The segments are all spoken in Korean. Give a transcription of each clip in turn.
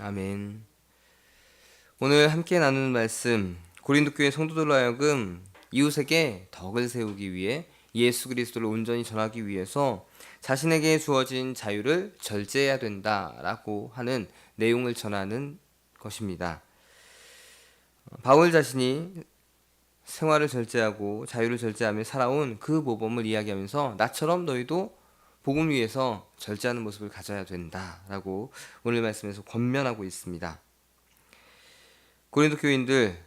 아멘. 오늘 함께 나누는 말씀 고린도 교회 성도들로 하여금 이웃에게 덕을 세우기 위해 예수 그리스도를 온전히 전하기 위해서 자신에게 주어진 자유를 절제해야 된다라고 하는 내용을 전하는 것입니다. 바울 자신이 생활을 절제하고 자유를 절제하며 살아온 그 모범을 이야기하면서 나처럼 너희도 복음 위해서 절제하는 모습을 가져야 된다라고 오늘 말씀에서 권면하고 있습니다. 고린도 교인들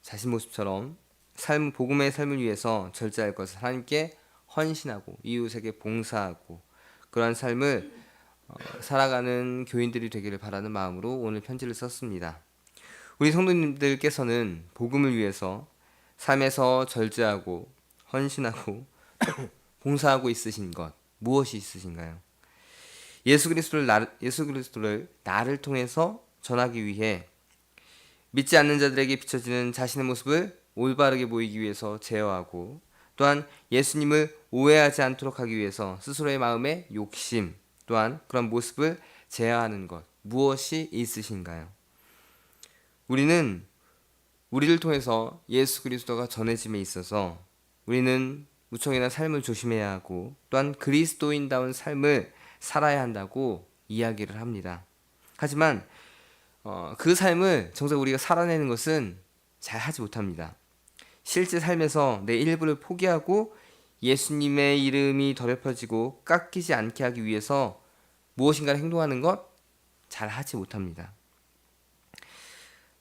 자신 모습처럼 삶 복음의 삶을 위해서 절제할 것을 하나님께 헌신하고 이웃에게 봉사하고 그러한 삶을 어, 살아가는 교인들이 되기를 바라는 마음으로 오늘 편지를 썼습니다. 우리 성도님들께서는 복음을 위해서 삶에서 절제하고 헌신하고 봉사하고 있으신 것 무엇이 있으신가요? 예수 그리스도를 나, 예수 그리스도를 나를 통해서 전하기 위해 믿지 않는 자들에게 비춰지는 자신의 모습을 올바르게 보이기 위해서 제어하고 또한 예수님을 오해하지 않도록 하기 위해서 스스로의 마음의 욕심 또한 그런 모습을 제어하는 것 무엇이 있으신가요? 우리는 우리를 통해서 예수 그리스도가 전해짐에 있어서 우리는 무척이나 삶을 조심해야 하고 또한 그리스도인다운 삶을 살아야 한다고 이야기를 합니다. 하지만 어, 그 삶을 정작 우리가 살아내는 것은 잘 하지 못합니다. 실제 삶에서 내 일부를 포기하고 예수님의 이름이 더럽혀지고 깎이지 않게 하기 위해서 무엇인가를 행동하는 것 잘 하지 못합니다.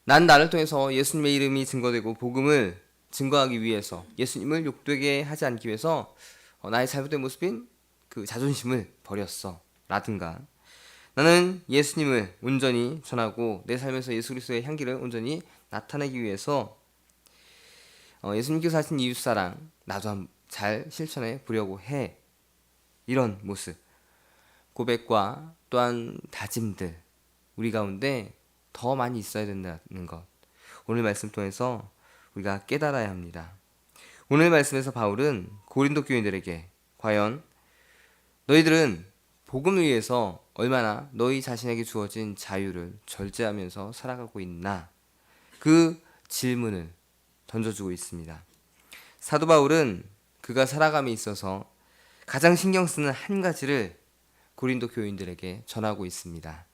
난 나를 통해서 예수님의 이름이 증거되고 복음을 증거하기 위해서 예수님을 욕되게 하지 않기 위해서 어, 나의 잘못된 모습인 그 자존심을 버렸어. 라든가. 나는 예수님을 온전히 전하고 내 삶에서 예수 그리스도의 향기를 온전히 나타내기 위해서 어, 예수님께서 하신 이웃사랑 나도 잘 실천해 보려고 해. 이런 모습. 고백과 또한 다짐들. 우리 가운데 더 많이 있어야 된다는 것. 오늘 말씀 통해서 우리가 깨달아야 합니다. 오늘 말씀에서 바울은 고린도 교인들에게 과연 너희들은 복음을 위해서 얼마나 너희 자신에게 주어진 자유를 절제하면서 살아가고 있나 그 질문을 던져주고 있습니다. 사도 바울은 그가 살아감에 있어서 가장 신경 쓰는 한 가지를 고린도 교인들에게 전하고 있습니다.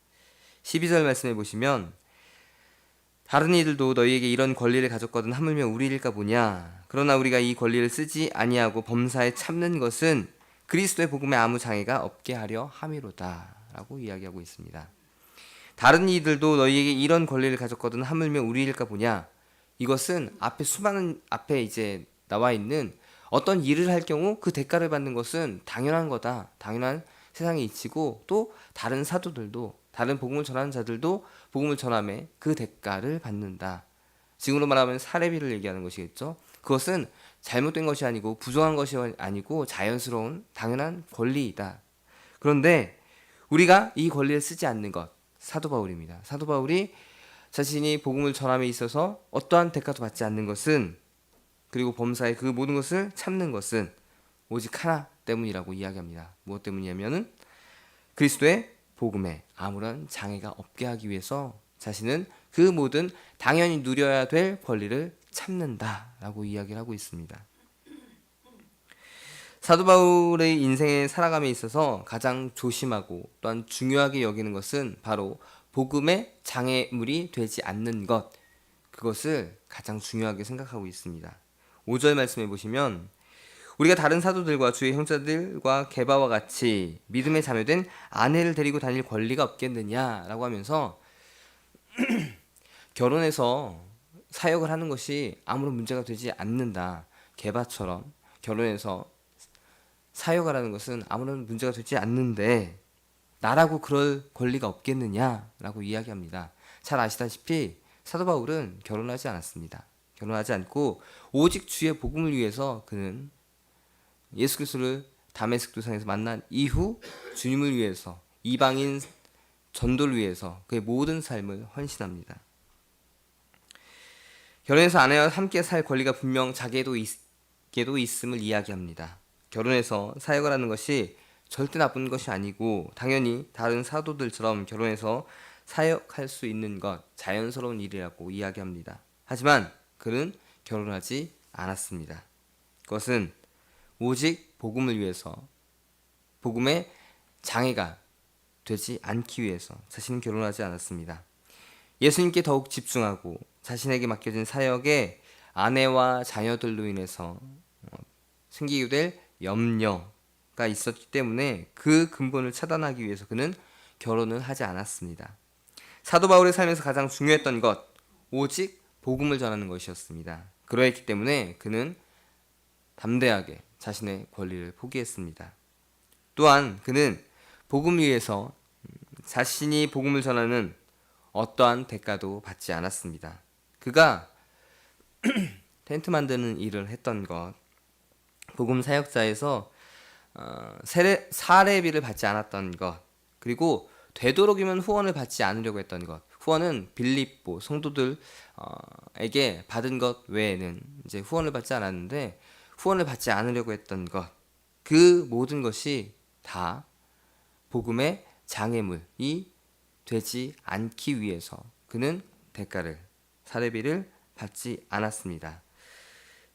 12절 말씀해 보시면 다른 이들도 너희에게 이런 권리를 가졌거든 하물며 우리일까 보냐 그러나 우리가 이 권리를 쓰지 아니하고 범사에 참는 것은 그리스도의 복음에 아무 장애가 없게 하려 함이로다라고 이야기하고 있습니다. 다른 이들도 너희에게 이런 권리를 가졌거든 하물며 우리일까 보냐 이것은 앞에 수많은 앞에 이제 나와 있는 어떤 일을 할 경우 그 대가를 받는 것은 당연한 거다. 당연한 세상의 이치고 또 다른 사도들도 다른 복음을 전하는 자들도 복음을 전함에 그 대가를 받는다. 지금으로 말하면 사례비를 얘기하는 것이겠죠. 그것은 잘못된 것이 아니고 부정한 것이 아니고 자연스러운 당연한 권리이다. 그런데 우리가 이 권리를 쓰지 않는 것 사도 바울입니다. 사도 바울이 자신이 복음을 전함에 있어서 어떠한 대가도 받지 않는 것은 그리고 범사의 그 모든 것을 참는 것은 오직 하나 때문이라고 이야기합니다. 무엇 때문이냐면은 그리스도의 복음에 아무런 장애가 없게 하기 위해서 자신은 그 모든 당연히 누려야 될 권리를 참는다라고 이야기를 하고 있습니다. 사도 바울의 인생의 살아감에 있어서 가장 조심하고 또한 중요하게 여기는 것은 바로 복음의 장애물이 되지 않는 것 그것을 가장 중요하게 생각하고 있습니다. 5절 말씀해 보시면 우리가 다른 사도들과 주의 형제들과 개바와 같이 믿음에 자매된 아내를 데리고 다닐 권리가 없겠느냐라고 하면서 결혼해서 사역을 하는 것이 아무런 문제가 되지 않는다. 개바처럼 결혼해서 사역을 하는 것은 아무런 문제가 되지 않는데 나라고 그럴 권리가 없겠느냐라고 이야기합니다. 잘 아시다시피 사도 바울은 결혼하지 않았습니다. 결혼하지 않고 오직 주의 복음을 위해서 그는 예수 그리스도를 다메섹 도상에서 만난 이후 주님을 위해서 이방인 전도를 위해서 그의 모든 삶을 헌신합니다. 결혼해서 아내와 함께 살 권리가 분명 자기에도 있, 있음을 이야기합니다. 결혼해서 사역을 하는 것이 절대 나쁜 것이 아니고 당연히 다른 사도들처럼 결혼해서 사역할 수 있는 것 자연스러운 일이라고 이야기합니다. 하지만 그는 결혼하지 않았습니다. 그것은 오직 복음을 위해서 복음의 장애가 되지 않기 위해서 자신은 결혼하지 않았습니다. 예수님께 더욱 집중하고 자신에게 맡겨진 사역에 아내와 자녀들로 인해서 어, 생기게 될 염려가 있었기 때문에 그 근본을 차단하기 위해서 그는 결혼을 하지 않았습니다. 사도 바울의 삶에서 가장 중요했던 것 오직 복음을 전하는 것이었습니다. 그러했기 때문에 그는 담대하게 자신의 권리를 포기했습니다. 또한 그는 복음 위해서 자신이 복음을 전하는 어떠한 대가도 받지 않았습니다. 그가 텐트 만드는 일을 했던 것, 복음 사역자에서 어, 세례, 사례비를 받지 않았던 것, 그리고 되도록이면 후원을 받지 않으려고 했던 것. 후원은 빌립보 성도들에게 받은 것 외에는 이제 후원을 받지 않았는데 후원을 받지 않으려고 했던 것. 그 모든 것이 다 복음의 장애물이 되지 않기 위해서 그는 대가를 사례비를 받지 않았습니다.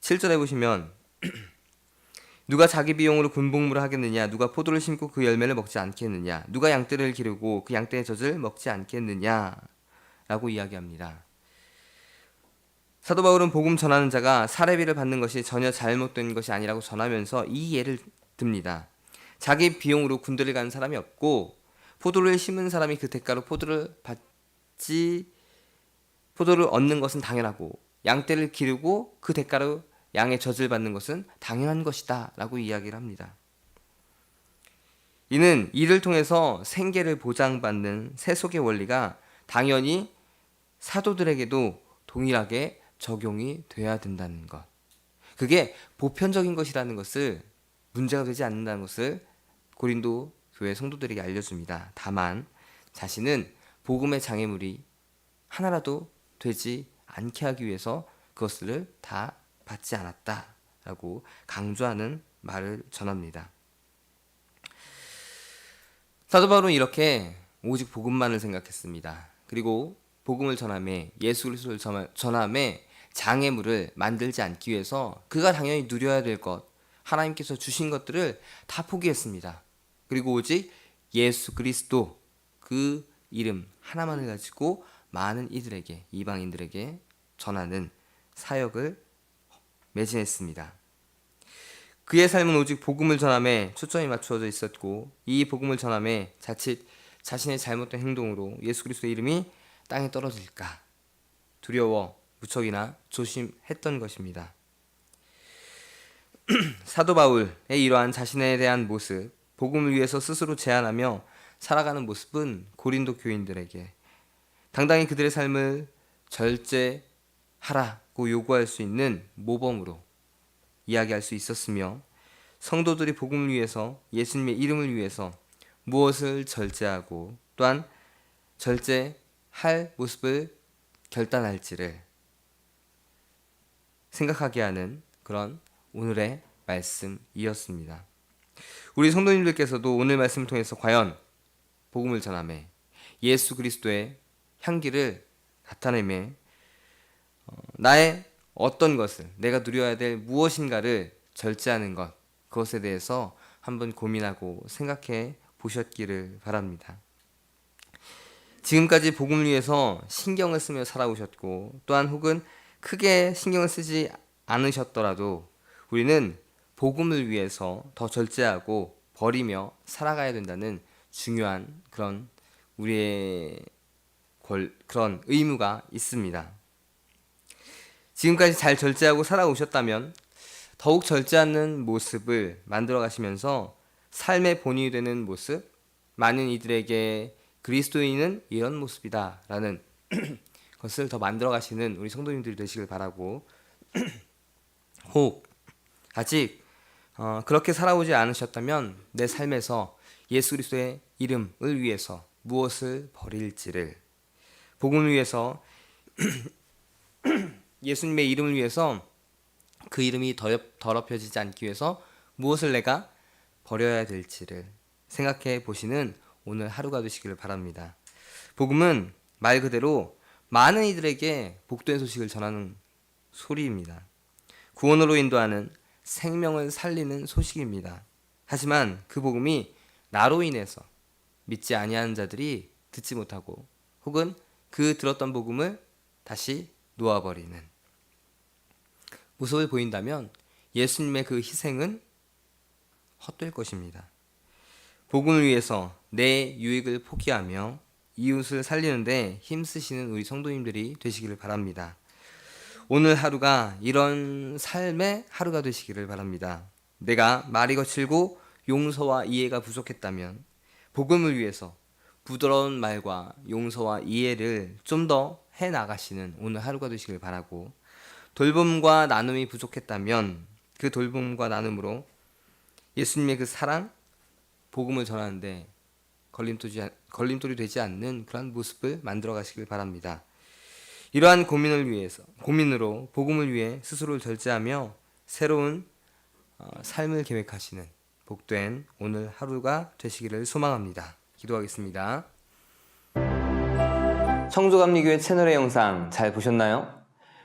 7절에 보시면 누가 자기 비용으로 군복무를 하겠느냐 누가 포도를 심고 그 열매를 먹지 않겠느냐 누가 양떼를 기르고 그 양떼의 젖을 먹지 않겠느냐 라고 이야기합니다. 사도 바울은 복음 전하는 자가 사례비를 받는 것이 전혀 잘못된 것이 아니라고 전하면서 이 예를 듭니다. 자기 비용으로 군대를 가는 사람이 없고 포도를 심은 사람이 그 대가로 포도를 받지 포도를 얻는 것은 당연하고 양떼를 기르고 그 대가로 양의 젖을 받는 것은 당연한 것이다라고 이야기를 합니다. 이는 이를 통해서 생계를 보장받는 세속의 원리가 당연히 사도들에게도 동일하게 적용이 돼야 된다는 것. 그게 보편적인 것이라는 것을 문제가 되지 않는다는 것을 고린도 교회 성도들에게 알려줍니다. 다만 자신은 복음의 장애물이 하나라도 되지 않게 하기 위해서 그것을 다 받지 않았다라고 강조하는 말을 전합니다. 사도 바울은 이렇게 오직 복음만을 생각했습니다. 그리고 복음을 전함에 예수 그리스도를 전함에 장애물을 만들지 않기 위해서 그가 당연히 누려야 될 것, 하나님께서 주신 것들을 다 포기했습니다. 그리고 오직 예수 그리스도 그 이름 하나만을 가지고 많은 이들에게 이방인들에게 전하는 사역을 매진했습니다. 그의 삶은 오직 복음을 전함에 초점이 맞추어져 있었고 이 복음을 전함에 자칫 자신의 잘못된 행동으로 예수 그리스도의 이름이 땅에 떨어질까 두려워 무척이나 조심했던 것입니다. 사도 바울의 이러한 자신에 대한 모습, 복음을 위해서 스스로 제안하며 살아가는 모습은 고린도 교인들에게 당당히 그들의 삶을 절제하라고 요구할 수 있는 모범으로 이야기할 수 있었으며 성도들이 복음을 위해서 예수님의 이름을 위해서 무엇을 절제하고 또한 절제할 모습을 결단할지를 생각하게 하는 그런 오늘의 말씀이었습니다. 우리 성도님들께서도 오늘 말씀을 통해서 과연 복음을 전함에 예수 그리스도의 향기를 나타내매 어, 나의 어떤 것을 내가 누려야 될 무엇인가를 절제하는 것 그것에 대해서 한번 고민하고 생각해 보셨기를 바랍니다. 지금까지 복음을 위해서 신경을 쓰며 살아오셨고 또한 혹은 크게 신경을 쓰지 않으셨더라도 우리는 복음을 위해서 더 절제하고 버리며 살아가야 된다는 중요한 그런 우리의 권, 그런 의무가 있습니다. 지금까지 잘 절제하고 살아오셨다면 더욱 절제하는 모습을 만들어 가시면서 삶의 본이 되는 모습, 많은 이들에게 그리스도인은 이런 모습이다 라는 것을 더 만들어 가시는 우리 성도님들이 되시길 바라고 혹 아직 어, 그렇게 살아오지 않으셨다면 내 삶에서 예수 그리스도의 이름을 위해서 무엇을 버릴지를 복음을 위해서 예수님의 이름을 위해서 그 이름이 더럽혀지지 않기 위해서 무엇을 내가 버려야 될지를 생각해 보시는 오늘 하루가 되시기를 바랍니다. 복음은 말 그대로 많은 이들에게 복된 소식을 전하는 소리입니다. 구원으로 인도하는 생명을 살리는 소식입니다. 하지만 그 복음이 나로 인해서 믿지 아니하는 자들이 듣지 못하고 혹은 그 들었던 복음을 다시 놓아버리는 모습을 보인다면 예수님의 그 희생은 헛될 것입니다. 복음을 위해서 내 유익을 포기하며 이웃을 살리는데 힘쓰시는 우리 성도님들이 되시기를 바랍니다. 오늘 하루가 이런 삶의 하루가 되시기를 바랍니다. 내가 말이 거칠고 용서와 이해가 부족했다면 복음을 위해서 부드러운 말과 용서와 이해를 좀 더 해 나가시는 오늘 하루가 되시길 바라고 돌봄과 나눔이 부족했다면 그 돌봄과 나눔으로 예수님의 그 사랑 복음을 전하는데 걸림돌이, 걸림돌이 되지 않는 그런 모습을 만들어 가시길 바랍니다. 이러한 고민을 위해서 고민으로 복음을 위해 스스로를 절제하며 새로운 어, 삶을 계획하시는 복된 오늘 하루가 되시기를 소망합니다. 기도하겠습니다. 청조감리교회 채널의 영상 잘 보셨나요?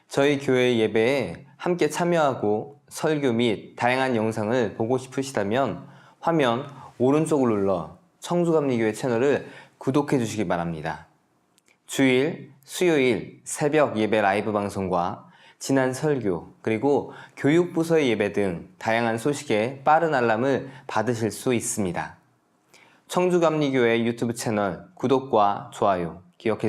저희 교회 예배에 함께 참여하고 설교 및 다양한 영상을 보고 싶으시다면 화면 오른쪽을 눌러 청주감리교회 채널을 구독해 주시기 바랍니다. 주일, 수요일 새벽 예배 라이브 방송과 지난 설교, 그리고 교육부서의 예배 등 다양한 소식에 빠른 알람을 받으실 수 있습니다. 청주감리교회 유튜브 채널 구독과 좋아요 기억해